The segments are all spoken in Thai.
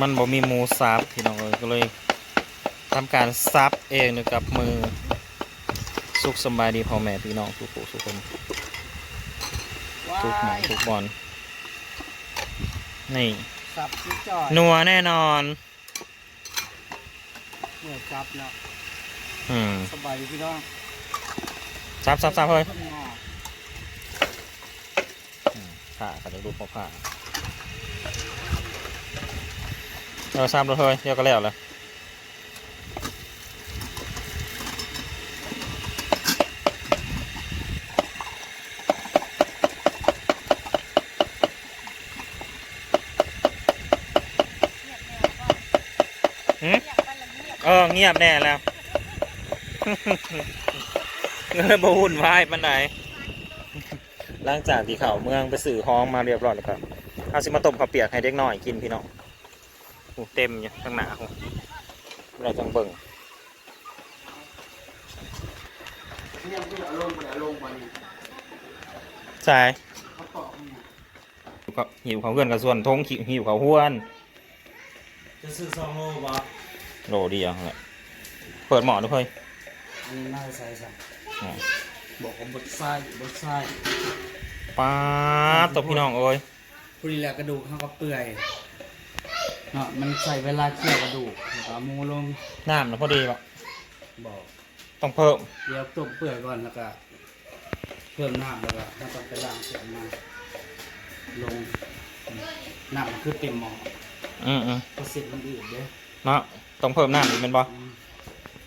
มันบ่มีหมูซับพี่น้องเอ้ยก็เลยทำการซับเองเลยกับมือสุขสำบายดีพ่อแม่พี่น้องทุกผู้ทุกคนทุกหมองทุกบอลนี่สับชิ้จ่อยนัวแน่นอนเหนื่อยจับแล้วอืมสบายดีพี่น้องซับซับซับเฮ้ยข้างนอกผ่าเขาจะดูพอผ่า เราซับแล้วเฮ้ยเดี๋ยวก็แล้วเลยหืมเออเงียบแน่แล้วเงินบ่หุ่นวายปันไหนหลังจากที่เขาเมืองไปสื่อห้องมาเรียบร้อยแล้วครับเอาสิมาต้มข้าวเปียกให้เด็กน้อยกินพี่น้องโอ้ เต็มอยู่ข้างหน้าผมเราจังเบิ่งเนี่ยคืออารมณ์เป็นอารมณ์วันนี้ใช่เขาตอกเนี่ยก็หิวเขาวเพื่อนกับส่วนทงหิวหิวเขาวห้วนจะซื้อซองโลบ่โหลเดียวแหละเปิดหมอดูเฮ้ยอันนี้น่าจะใส่ใส่อ๋อบอกว่าบดไส้บดไส้ป้าดตบพี่น้องเอ้ยพอดีแหละกระดูกเขาก็เปื่อย เนาะมันใส่เวลาเคี่ยวกระดูกแล้วก็เอาหมูลงน้ำนะพอดีปะบอกต้องเพิ่มเดี๋ยวต้มเปื่อยก่อนแล้วก็เพิ่มน้ำแล้วก็ถ้าต้องไปล้างเสร็จมาลงน้ำมันคือเต็มหม้ออืมอืมพอเสร็จมันอืดเด้อเนาะต้องเพิ่มน้ำอีกเป็นบ่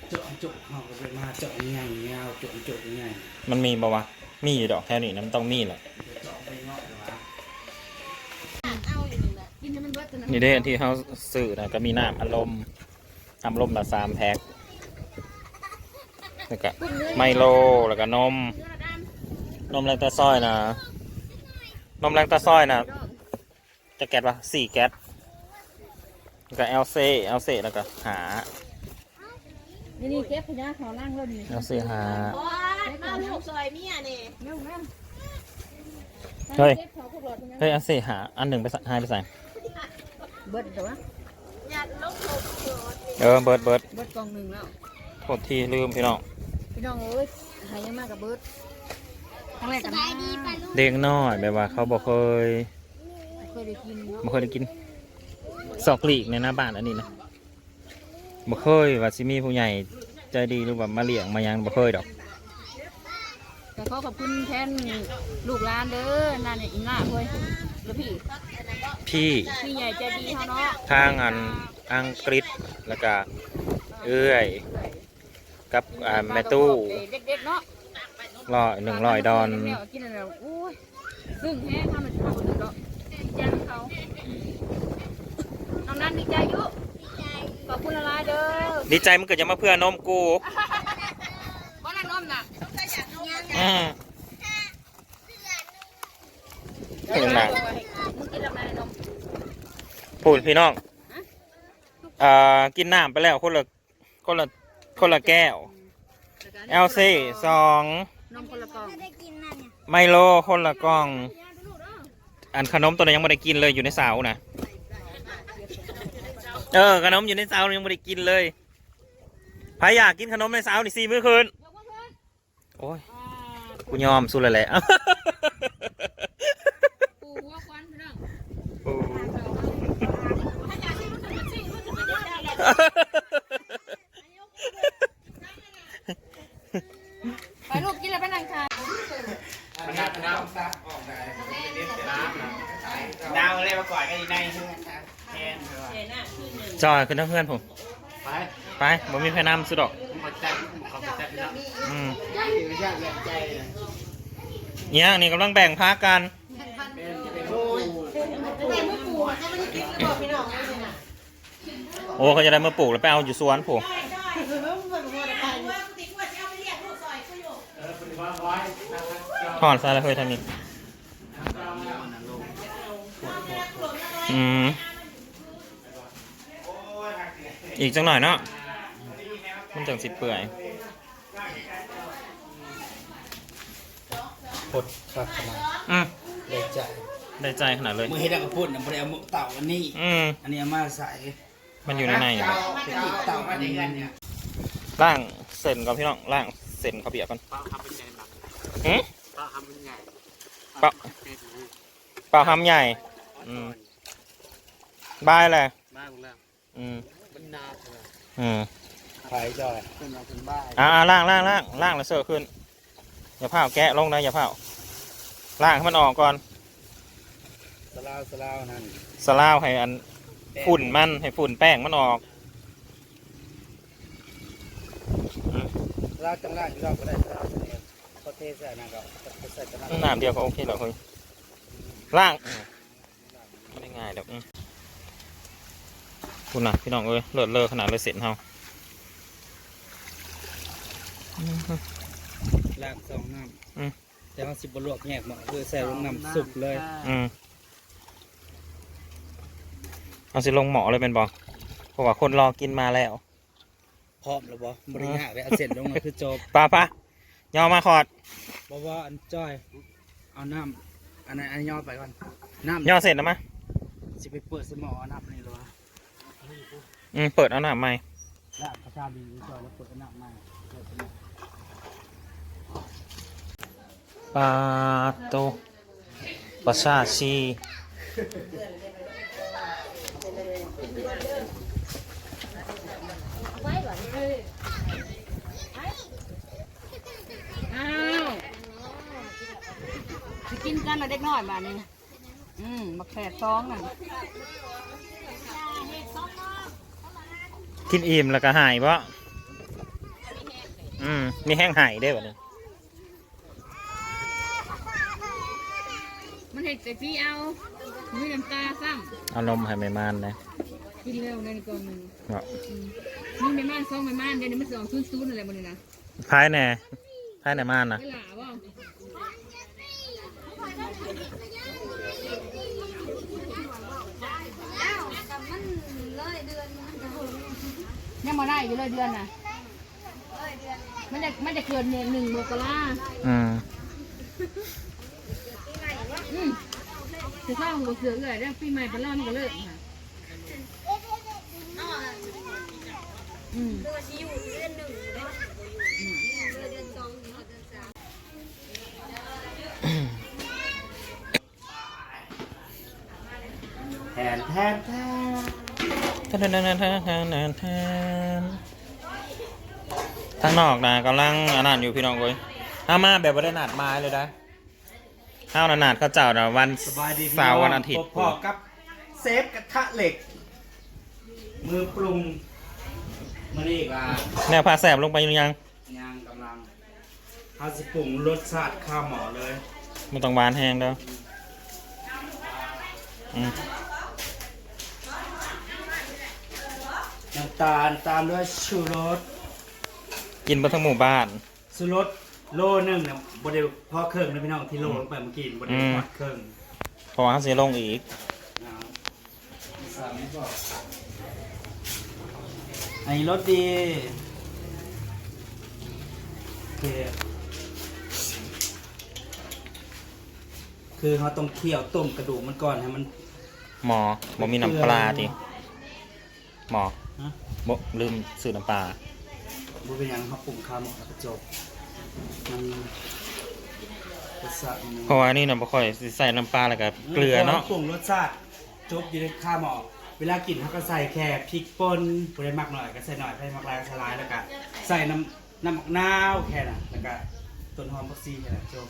เจาะเจาะเขาก็ไปมาเจาะง่ายๆเอาเจาะเจาะง่ายมันมีบ่วะมีอยู่ดอกแค่นี้นะมันต้องมีแหละ นให้มันเบิดตัวนั้นนี่เด้ที่เขาสื่อนะก็มีน้ำอารมณ์อารมณ์ละสามแพ็คแล้วก็ไมโลแล้วก็นม นมแรงตาซ้อยนะ นมแรงตาซ้อยนะจะแก๊สปะสี่แก๊สแล้วก็เอลเซเอลเซแล้วก็หานี่นี่เก็บพญาเขานั่งเริ่มนี่เอลเซหาโอ๊ยมาลูกซอยเมียนี่เร็วเร็วเฮ้ยเก็บเขาพวกหลอดพญาเฮ้ยเอลเซหาอันหนึ่งไปใส่ให้ไปใส่ เบิดเดี๋ยววะยัดลูกลูกโยนเออเบิร์ดเบิร์ดเบิดกล่องหนึ่งแล้วโทษทีลืมพี่น้องพี่น้องเอ้ยหายยังมากกับเบิดครั้งแรกกันมาดีปะลูกเด็กน้อยแบบว่าเขาบอกเคยเคยได้กินเนาะบ่เคยได้กินสอกลีกในหน้าบ้านอันนี้นะบ่เคยว่าสิมีผู้ใหญ่ใจดีหรือว่ามาเลี้ยงมาหยังบ่เคยดอก แต่ขอขอบคุณแทนลูกหลานเด้อนั่นเนี่ยอีหน้าเว้ยแล้วพี่พี่พี่ใหญ่ใจดีเขาเนาะทางอันอังกฤษแล้วก็เอื้อย กับอ่าแม่ตู้เด็กๆเนาะร้อยหนึ่งร้อยดอนกินอะไรโอ้ยซึ่งแห้งทำมันจะทำมันเนาะดีใจกับเขาน้องนั้นดีใจอยุขอบคุณอะไรเด้อดีใจมันเกิดจะมาเพื่อนมกูเพราะ นั่นน้อมน่ะอืมถึงหนังมึงกินอะไรนมพูดพี่น้องอ่ากินน้ำไปแล้วคนละคนละคนละแก้วเอลซีสองนมคนละกล่องไมโลคนละกล่อง อันขนมตัวนั้นยังไม่ได้กินเลยอยู่ในเสานะเออขนมอยู่ในเสายังไม่ได้กินเลยใครอยากกินขนมในเสานี่สี่มื้อคืน โอ้ยกูยอมสู้เลยแหละปูหัวควันพี่น้องโอ้ไปลูกกินแล้วไปนั่งทานดาวเลยมาก่อนกันอีกในแทนจอยคือน้ำเพื่อนผม ไป ไปผมมีแพนำสุดดอกข อืมเนี่ยนี่กำลังแบ่งพักกันโอ้เขาจะได้มาปลูกแล้วไปเอาอยู่สวนผมถอนซะแล้วเฮ้ยทานี้อืมอีกจังหน่อยเนาะมันจังสิเปื่อย ดครับมาอืมได้ใจได้ใจขนาดเลย มือเฮ็ดแล้วก็พูดนะบ่ได้เอามือเต่าอันนี้ อืมอันนี้เอามาใส่มันอยู่ในในเต่าเต่าอันนี้เนี่ยล่างเส้นก่อนพี่น้องล่างเส้นข้าวเปียกก่อนป้าทำเป็นไงบ้างหืมป้าทำเป็นไงป้าเปล่าทำใหญ่ อืมบายเลยบ้าของเราอืมมันนาเถอะอืมไผ่จอยเป็นเราเป็นบ้าอ่าอ่าล่างล่างล่างล่างแล้วเสิร์ฟขึ้นอย่าเผาแกะลงนะอย่าเผา ล่างให้มันออกก่อนสลาวสลาวนั่นสลาวให้อันฝุ่นมันให้ฝุ่นแป้งมันออกสลาวจังไรอีกรอบก็ได้สลาวเสน่ห์พอเทใส่นั่นก็ใส่กันนั่นน้ำเดียวก็โอเคแล้วเฮ้ยล่างอืมไม่ง่ายดอกอืมคุณน่ะพี่น้องเอ้ยเลิศเลอขนาดเลยเสร็จเฮาลากสองน้อืมำ แต่ว่าสิบลวกแยกหมดคือใส่ลงน้ำสุกเลยอืมเอาสิลงหมอเลยเป็นบอเพราะว่าคนรอกินมาแล้ว พร้อมแล้วบ่บริยากเลยเอาเสร็จลงแล้วคือจบป้าป้าย่อมาขอดบ่ว่าอันจ้อย เอาน้ำอันนั้นอันนย่อไปก่อนน้ำย่อเสร็จแล้วมะสิไปเปิดสมอเอาน้ำนี่หรออืมเปิดเอาหน้าใหม่ลากกระชาบีจ้อยแล้วเปิดน้ำมาเปิดน้ำ ปลาโตปลาชาชีอ้าวสิกินกันนะเด็กน้อยบ้านนี้อืมบักแฝดซองน่ะกินอิ่มแล้วก็หายปะอืมมีแห้งหายได้แบบนี้ มันเห็ด แต่พี่เอามีน้ำตาซ้เอานมให้ไม่มานนะำกินเร็วในกล่องหนึ่งเนาะอืมมีแม่ม่านซองแม่ม่านเดี๋ยวนี้มันสองซุนๆอะไรบ้างนี่นะพายแน่พายแน่มานนะไม่หลาว่ายังมาได้อยู่เลยเดือนน่ะมันจะมันจะเกินหนึ่งโมกราอืม อืม จะสร้าหัวเสือเลยได้ปีใหม่เป็นล่ามันก็เลิกค่ะอืมแทนแทนแทนทานทานทานทานทานทานทนทางนอกนะกำลังอันนั้นอยู่พี่น้องเว้ยห้ามาแบบว่าได้นัดไม้เลยนะ ห้าวนัดเขาเจ้านะวันสบายดีพี่เสาร์น้งวันอาทิตย์พอๆกับเซฟกระทะเหล็ก มือปรุงมือนี่ก็แนวพาแสบลงไปยังยังยางกำลังเอาสิปรุงรสชาติข้าวหมอเลยมันต้องหวานแห้งแล้วอืมน้ำตาลตามด้วยชูรสกินไปทั้งหมู่บ้านชูรส โลหนึงเนี่ยบไดพอเครื่องนะพี่น้องที่โลลงไปเมื่อกี้บไดอืม พอเครื่องเพราะว่าเขาเสียลงอีก นะสามไม่บอกอันนี้รสดีโอเคคือเขาต้องเคี่ยวต้มกระดูกมันก่อนให้มัน หมอบ่มีน้ำปลาดิหมอฮะ บ่ลืมซื้อน้ำปลาบ่เป็นหยังเขาปรุงข้าวหมกแล้วก็จบ มันรสชาติมันเพราะว่านี่นะบ่ค่อยสิใส่น้ำปลาแล้วก็เกลือเนาะปรุงรสชาติจบอยู่ในข้าวหมอกเวลากินเขาก็ใส่แค่พริกป่นผู้ใดมักหน่อยก็ใส่หน่อยใครมักหลายก็ใส่หลายแล้วก็ใส่น้ำน้ำมะนาวแค่นั้นแล้วก็ต้นหอมผักชีแค่นั้นจบ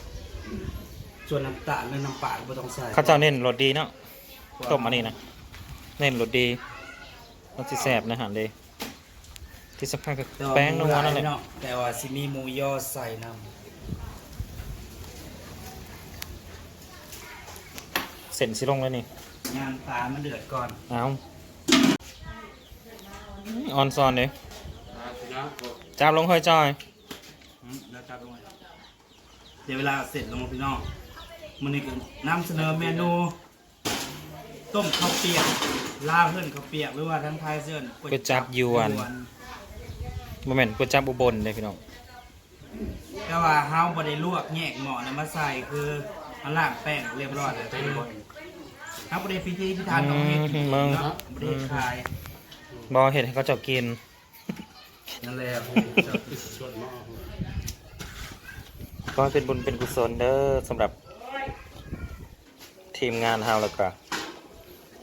ส่วนน้ำตาลหรือน้ำปลาก็บ่ต้องใส่เขาเจ้าเน้นรสดีเนาะต้มอันนี้นะเน้นรสดีรสที่แซ่บนะอาหารเลย ที่สำคัญคือต่ว่าแป้งนัวนั่นแหละเาะแต่ว่าสิมีหมูยอใส่น้เส้นสิลงแล้วนี่ำย่างปลามันเดือดก่อนเอาออนซอนเด้จับลงเฮ้ยจอยอืมแล้วจับลงไปเดี๋ยวเวลาเสร็จลงมาพี่น้องมันนี่ก็นำเสนอเมนู ต้มข้าวเปียกลาบเพื่อนข้าวเปียกหรือว่าทั้งไทยเสื่อนก๋วยจับยวน โมเมนต์ก๋วยจับอุบลเลยพี่น้องแต่ว่าเฮาบ่ได้ลวกแยกหม้อนะมาใส่คือเอาล่างแป้งเรียบร้อยแล้วทุกคนเอาประเด็นพิธีพิธานของเฮ็ดอืมมึง เนาะประเด็นขายบอเห็ดให้เขาเจ้ากิน นั่นแหละชดหม้อก็เป็นบุญเป็นกุศลเด้อสำหรับทีมงานเฮาแล้วก็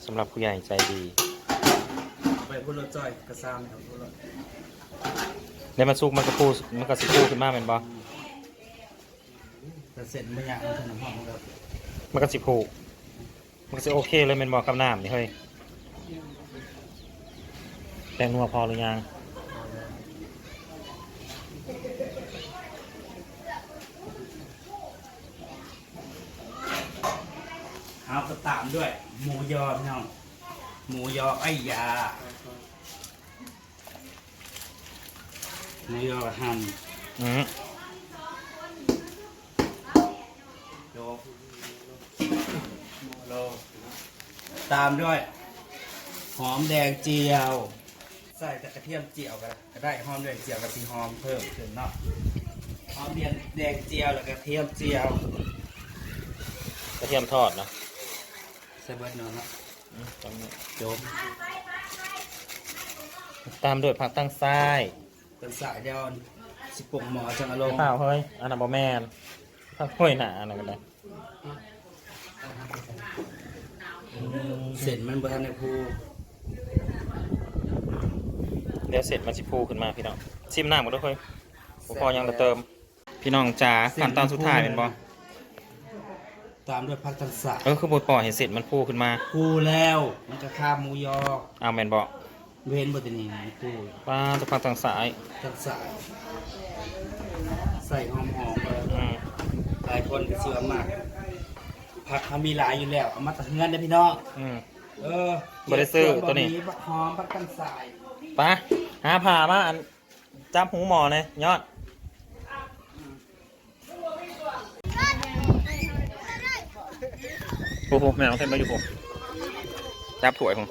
สำหรับผู้ใหญ่ใจดี ไปพุ่นรถจ้อยกระซามครับ พุ่นรถได้มาซุกมันก็พูมันก็สิพูขึ้นมาเป็นบ่แต่เสร็จไม่อยากเอาขนมหอมครับมันก็สิผูกมันก็สิโอเคเลยเป็นบ่กับน้ำนี่เฮ้ยแตงนัวพอหรือยังเอาก็ตามด้วย หมูยอพี่น้องหมูยอไอ้ยา หมูยอหั่นอืมโยกโลตามด้วย หอมแดงเจียว ใส่แต่กระเทียมเจียวกันก็ได้หอมแดงเจียวกับสีหอมเพิ่มขึ้นเนาะหอมแดงแดงเจียวแล้วก็กระเทียมเจียวกระเทียมทอดเนาะใส่เบิร์ดเนาะเนาะอืมตรงนี้จบตามด้วยผักตั้งซ้าย เป็นสายเดียวสิปุ่มหมอจังอารมณ์ข้าวเฮ้ยอันนั้นบ่แมนผักห้วยหนาอันนั้นก็ได้เสร็จมันบทันในภูเดี๋ยวเสร็จมันสิพูขึ้นมาพี่น้องชิมน้ำกันด้วยเฮ้ยบ่พอยังจะเติม พี่น้องจ๋าขั้นตอนสุดท้ายเป็นบ่ตามด้วยผักตันสะเออคือบ่ปล่อยให้เสร็จมันพูขึ้นมาภูแล้ว มันจะข้ามหมูยอเอาแม่นบ่ เวนบตินีภูป้าตัวผักตั้งซ้ายตันสะใส่หอมหอมๆเลยอืมหลายคนก็เชื่อมากผักเขามีหลายอยู่แล้วเอามาตัดเงินนะพี่น้องอืมเออบ่ได้ซื้อตัวนี้ผักหอมผักตันสายไป้าหาผ่ามาอันจับหูหมอเลยยอดโอ้โหแม่เอาเส้นมาอยู่ผมจับถวยผม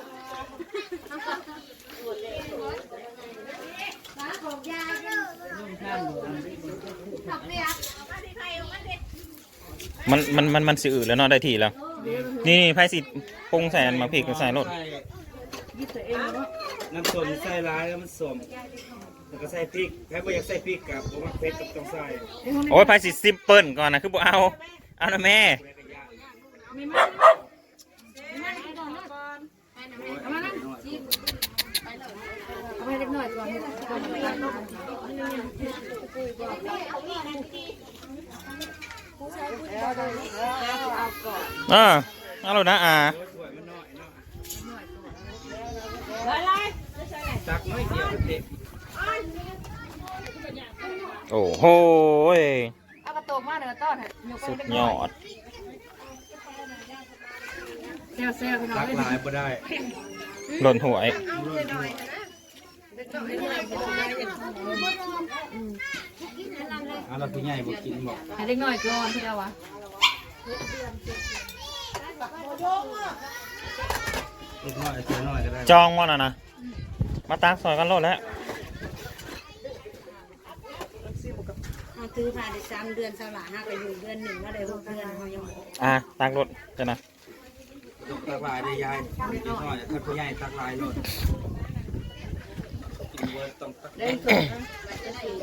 มันมันมันมันสื่อแล้วเนาะได้ทีแล้วนี่ไพ่สิปรุงใส่อันมาพริกใส่รสน้ำส้มใส่ร้ายแล้วมันส้มแล้วก็ใส่พริกใครบ่อยากใส่พริกกับผมว่าเผ็ดกับต้องใส่โอ้ยไพ่สิซิมเปิลก่อนนะคือบ่เอา เอานะแม่เอามานั่งจีบเอาไปเล็กหน่อยก่อนก่อนก่อนอ่าเอาแล้วนะอ่าตักน้อยเดียวเด็กโอ้โหยเอากระโตกมาเดี๋ยวต้อนให้ยกไปสุดเล็กยหน่ออยดเซลเซลพี่น้องตักเลยหลายบ่ได้หล่นหวย เอาเราผู้ใหญ่บ่กินบ่ให้เล็กหน่อยก่อนพี่เดียววะเล็กน้อยเท่าน้อยก็ได้จองว่าน่ะนะ มาตักซอยกันโลดแล้วเอาซื้อผ่านได้สามเดือนสลาห้าไปอยู่เดือนหนึ่งก็ได้หกเดือนเขายังบอกอะตักรถจะนะตักหลายได้ยายเล็กน้อยถ้าผู้ใหญ่ตักหลายโลดกินเบิด ต้องตักเล่นสุด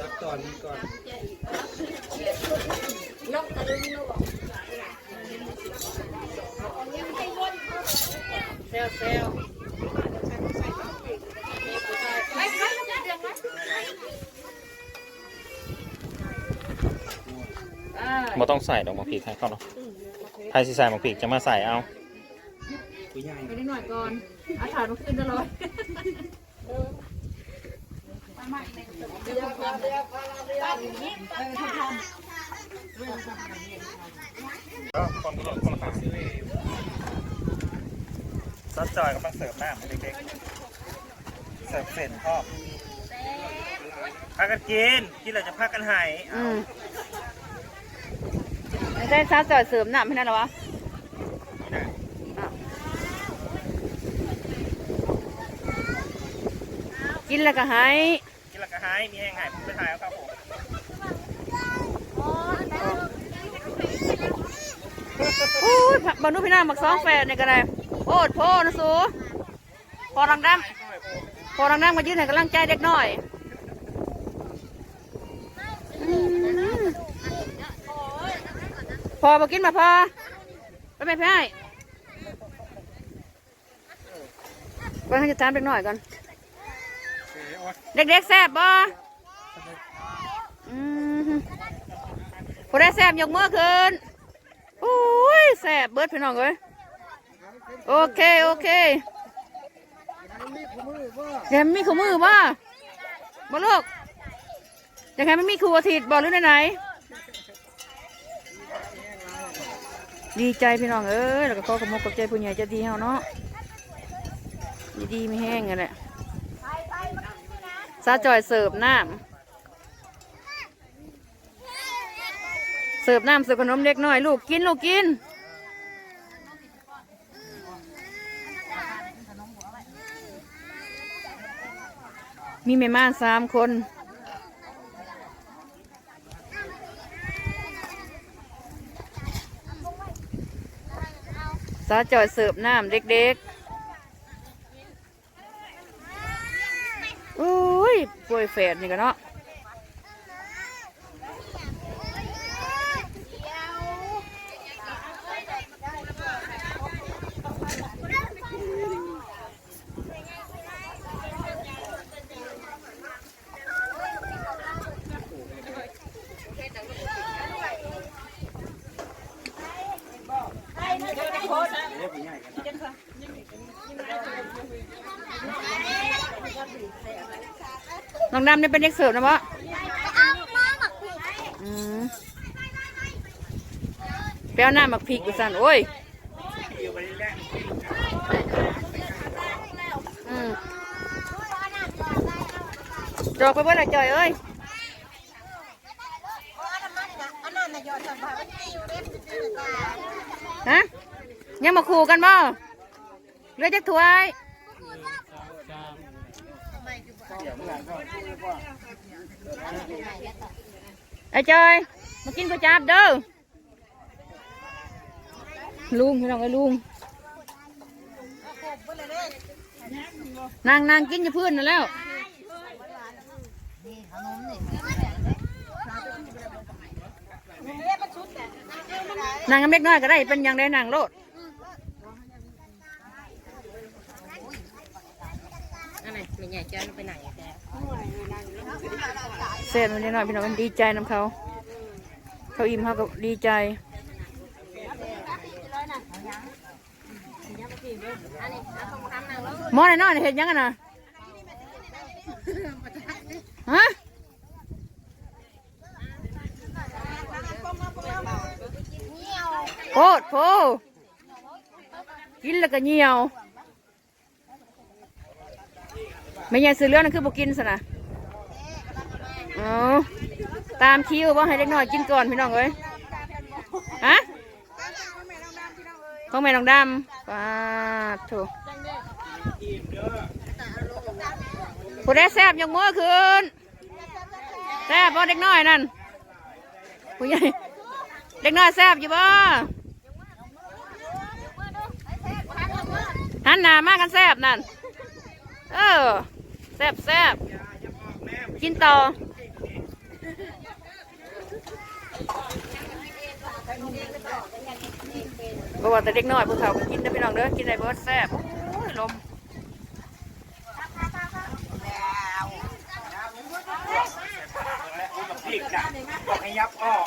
ตักตอนก่อนลกตะลึงลูกเซลเซลไปไปเดี๋ยวนะอ่าบ่ต้องใส่ดอกมะพริกให้เขาเนาะใครสิใส่มะพริกจะมาใส่เอาไปเล็กหน่อยก่อนอาถานมาขึ้นตลอด ซอสจอยกำลังเสิร์ฟน้ำให้เด็กๆเสิร์ฟเส้นพ่อพากันกินกินแล้วจะพากันหายอืมไม่ใช่ซาจอยเสริมหนามให้นั่นหรอวะกินแล้วก็หายายมีแห้งหายผมไปถ่ายเอาครับผมโอ้ยบอลนูพี่น้ามักซ้องแฟนเนี่ยก็ได้โพดโพนะสูพอดังดังพอดังดังมายืนให้กำลังใจเด็กหน่อยพอมากินมาพอไปไหมพี่ไปให้จะตามเด็กหน่อยก่อน เด็กๆแซ่บบ่อืมผู้ได้แซ่บยกมือขึ้นอุ้ยแซ่บเบิดพี่น้องเอ้ยโอเค โอเคเดี๋ยวมีขมือบ่บ่ลูกอยากให้มันมีครูอาทิตย์บ่หรือไหนดีใจพี่น้องเอ้ยแล้วก็ขอขอบคุณขอบใจผู้ใหญ่ใจดีเฮาเนาะดีๆไม่แห้งกันแหละ ซาจอยเสิร์ฟน้ำเสิร์ฟน้ำเสิร์ฟขนมเด็กน้อย ลูกกินลูกกินมีแม่ม่านสามคนซาจอยเสิร์ฟน้ำเด็กๆ อุ้ยป่ วยแฝดนี่กันเนาะ น้องดำเนี่ยเป็นเด็กเสิร์ฟนะวะอืมเปรี้ยวหน้าหมักพริกกูสั่นโอ้ยอืมจอกไปเบ่ละจอยเอ้ยฮะยังมาขู่กันบ่เรือจะถวย ไอ้จอยมากินก๋วยจับเด้อลุงพี่น้องไอ้ลุงนางนางกินอยู่พื้นนั่นแล้วนางกับเล็กน้อยก็ได้เป็นอย่างได้นางโลดอะไรไม่ใหญ่เสียมันนิดหน่อยพี่น้องมันดีใจน้ำเขา เขาอิ่มเขาก็ดีใจหมอไหนน้อยเห็นยังกันนะฮะโพดโพกินแล้วก็เหี่ยว ไม่ใช่ซื้อเรื่องนั่นคือบอกินสนะอ๋อตามคิวว่าให้เล็กน้อยกินก่อนพี่น้องเอ้ยฮะของแม่น้องดำปาดโถูกผู้ได้แซบยกมือขึ้นแซบบ่เด็กน้อยนั่นผู้ใหญ่เด็กน้อยแซบอยู่บ่หันหน้ามากันแซบนั่นเออ แซบแซบกินต่อบอกว่าแต่เด็กน้อยพวกเขาก็กินได้พี่น้องเด้อกินได้เบิร์ดแซ่บโอ้ยลมพริกอะบอกให้ยับออก